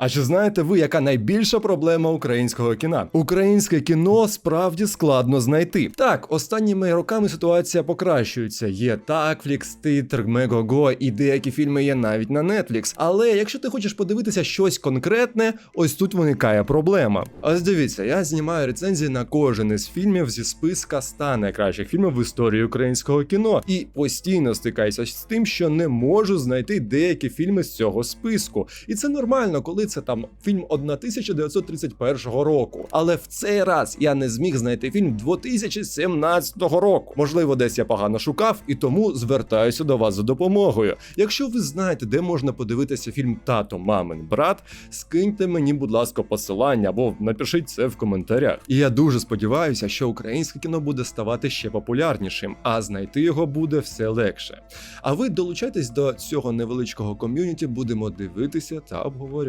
А чи знаєте ви, яка найбільша проблема українського кіна? Українське кіно справді складно знайти. Так, останніми роками ситуація покращується. Є Такфлікс, Титр, Мегого, і деякі фільми є навіть на Netflix. Але якщо ти хочеш подивитися щось конкретне, ось тут виникає проблема. Ось дивіться, я знімаю рецензії на кожен із фільмів зі списка 100 найкращих фільмів в історії українського кіно, і постійно стикаюся з тим, що не можу знайти деякі фільми з цього списку. І це нормально, коли це там фільм 1931 року. Але в цей раз я не зміг знайти фільм 2017 року. Можливо, десь я погано шукав, і тому звертаюся до вас за допомогою. Якщо ви знаєте, де можна подивитися фільм Тато, мамин брат, скиньте мені, будь ласка, посилання або напишіть це в коментарях. І я дуже сподіваюся, що українське кіно буде ставати ще популярнішим, а знайти його буде все легше. А ви долучайтесь до цього невеличкого ком'юніті, будемо дивитися та обговорювати.